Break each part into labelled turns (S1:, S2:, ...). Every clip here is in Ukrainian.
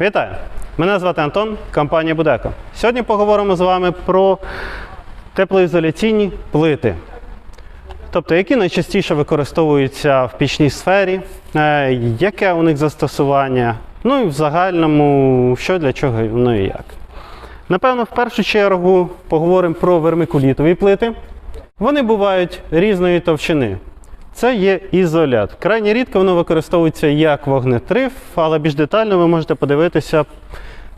S1: Вітаю! Мене звати Антон, компанія Будеко. Сьогодні поговоримо з вами про теплоізоляційні плити. Тобто, які найчастіше використовуються в пічній сфері, е, яке у них застосування, ну і в загальному, що для чого, ну і як. Напевно, в першу чергу поговоримо про вермикулітові плити. Вони бувають різної товщини. Це є ізолят. Крайні рідко воно використовується як вогнетриф, але більш детально ви можете подивитися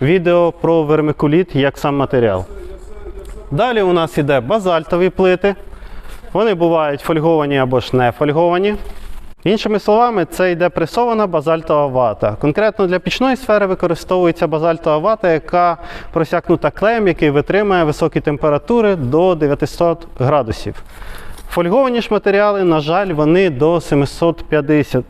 S1: відео про вермикуліт як сам матеріал. Далі у нас іде базальтові плити. Вони бувають фольговані або ж не фольговані. Іншими словами, це йде пресована базальтова вата. Конкретно для пічної сфери використовується базальтова вата, яка просякнута клеєм, який витримує високі температури до 900 градусів. Фольговані ж матеріали, на жаль, вони до 750,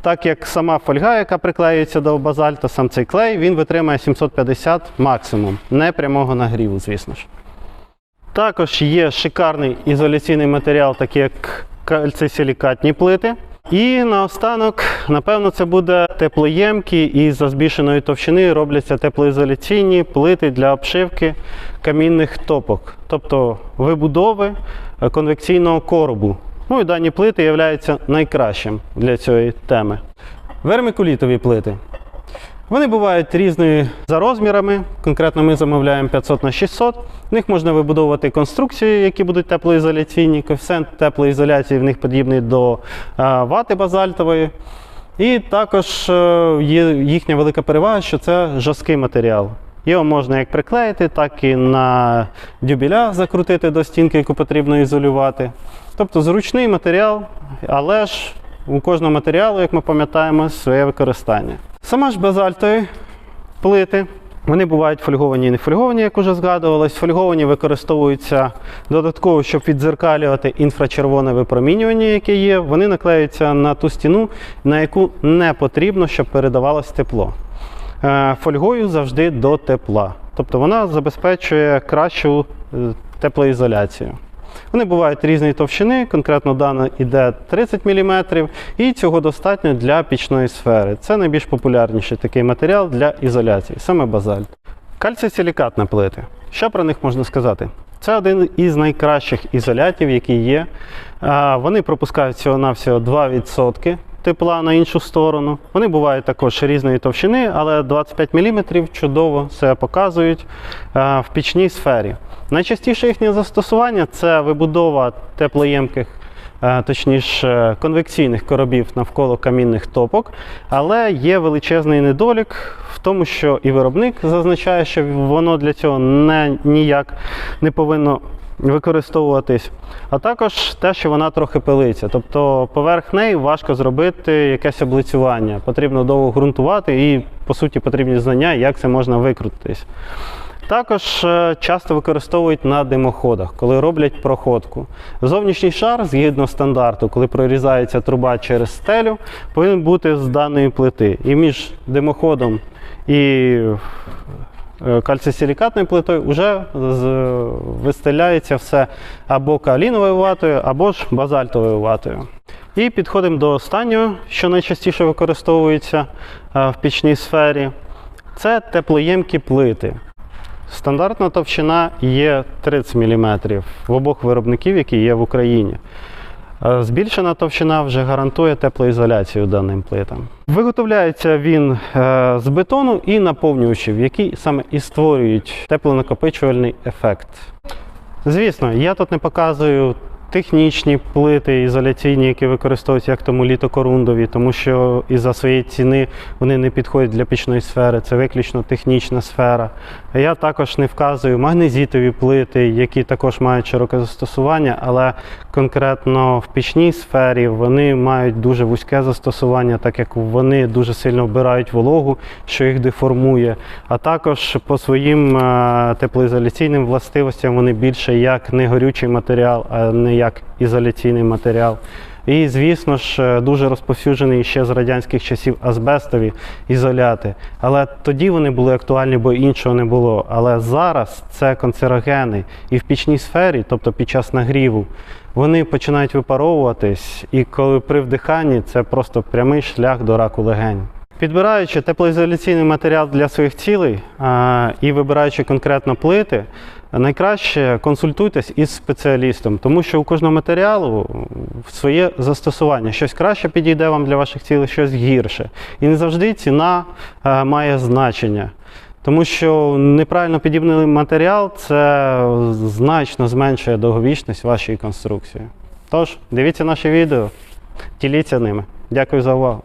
S1: так як сама фольга, яка приклеюється до базальту, сам цей клей, він витримає 750 максимум, не прямого нагріву, звісно ж. Також є шикарний ізоляційний матеріал, такий як кальцисилікатні плити. І наостанок, напевно, це буде теплоємкі і за збільшеної товщини робляться теплоізоляційні плити для обшивки камінних топок, тобто вибудови е, конвекційного коробу. Ну і дані плити являються найкращим для цієї теми. Вермикулітові плити. Вони бувають різної за розмірами. Конкретно ми замовляємо 500 на 600. В них можна вибудовувати конструкції, які будуть теплоізоляційні. Коефіцієнт теплоізоляції в них подібний до е, вати базальтової. І також е, є їхня велика перевага, що це жорсткий матеріал. Його можна як приклеїти, так і на дюбіля закрутити до стінки, яку потрібно ізолювати. Тобто зручний матеріал, але ж у кожного матеріалу, як ми пам'ятаємо, своє використання. Сама ж базальтові плити. Вони бувають фольговані і не фольговані, як уже згадувалось. Фольговані використовуються додатково, щоб віддзеркалювати інфрачервоне випромінювання, яке є. Вони наклеюються на ту стіну, на яку не потрібно, щоб передавалось тепло. Е, Фольгою завжди до тепла. Тобто вона забезпечує кращу е, теплоізоляцію. Вони бувають різної товщини, конкретно дана іде 30 мм, і цього достатньо для пічної сфери. Це найбільш популярніший такий матеріал для ізоляції, саме базальт. Кальцисилікатні плити. Що про них можна сказати? Це один із найкращих ізолятів, який є. Вони пропускають всього-навсього 2% тепла на іншу сторону. Вони бувають також різної товщини, але 25 мм чудово себе показують в пічній сфері. Найчастіше їхнє застосування це вибудова теплоємких, е, точніше конвекційних коробів навколо камінних топок, але є величезний недолік в тому, що і виробник зазначає, що воно для цього не, ніяк не повинно використовуватись, а також те, що вона трохи пилиться. Тобто поверх неї важко зробити якесь облицювання. Потрібно довго ґрунтувати і, по суті, потрібні знання, як це можна викрутитись. Також е, часто використовують на димоходах, коли роблять проходку. Зовнішній шар, згідно стандарту, коли прорізається труба через стелю, повинен бути з даної плити. І між димоходом і кальцисилікатною плитою вже вистеляється все або каліновою ватою, або ж базальтовою ватою. І підходимо до останнього, що найчастіше використовується е, в пічній сфері. Це теплоємкі плити. Стандартна товщина є 30 мм в обох виробників, які є в Україні. Збільшена товщина вже гарантує теплоізоляцію даним плитам. Виготовляється він е, з бетону і наповнювачів, які саме і створюють теплонакопичувальний ефект. Звісно, я тут не показую технічні плити ізоляційні, які використовуються як тому літокорундові, тому що із-за своєї ціни вони не підходять для пічної сфери, це виключно технічна сфера. Я також не вказую магнезітові плити, які також мають широке застосування, але конкретно в пічній сфері вони мають дуже вузьке застосування, так як вони дуже сильно вбирають вологу, що їх деформує. А також по своїм е, теплоізоляційним властивостям вони більше як не горючий матеріал, а не як ізоляційний матеріал. І, звісно ж, е, дуже розповсюджений ще з радянських часів азбестові ізоляти. Але тоді вони були актуальні, бо іншого не було. Але зараз це канцерогени. І в пічній сфері, тобто під час нагріву, вони починають випаровуватись, і коли при вдиханні це просто прямий шлях до раку легень. Підбираючи теплоізоляційний матеріал для своїх цілей і вибираючи конкретно плити, найкраще консультуйтесь із спеціалістом, тому що у кожного матеріалу своє застосування. Щось краще підійде вам для ваших цілей, щось гірше. І не завжди ціна має значення. Тому що неправильно підібний матеріал це значно зменшує довговічність вашої конструкції. Тож, дивіться наші відео, діліться ними. Дякую за увагу.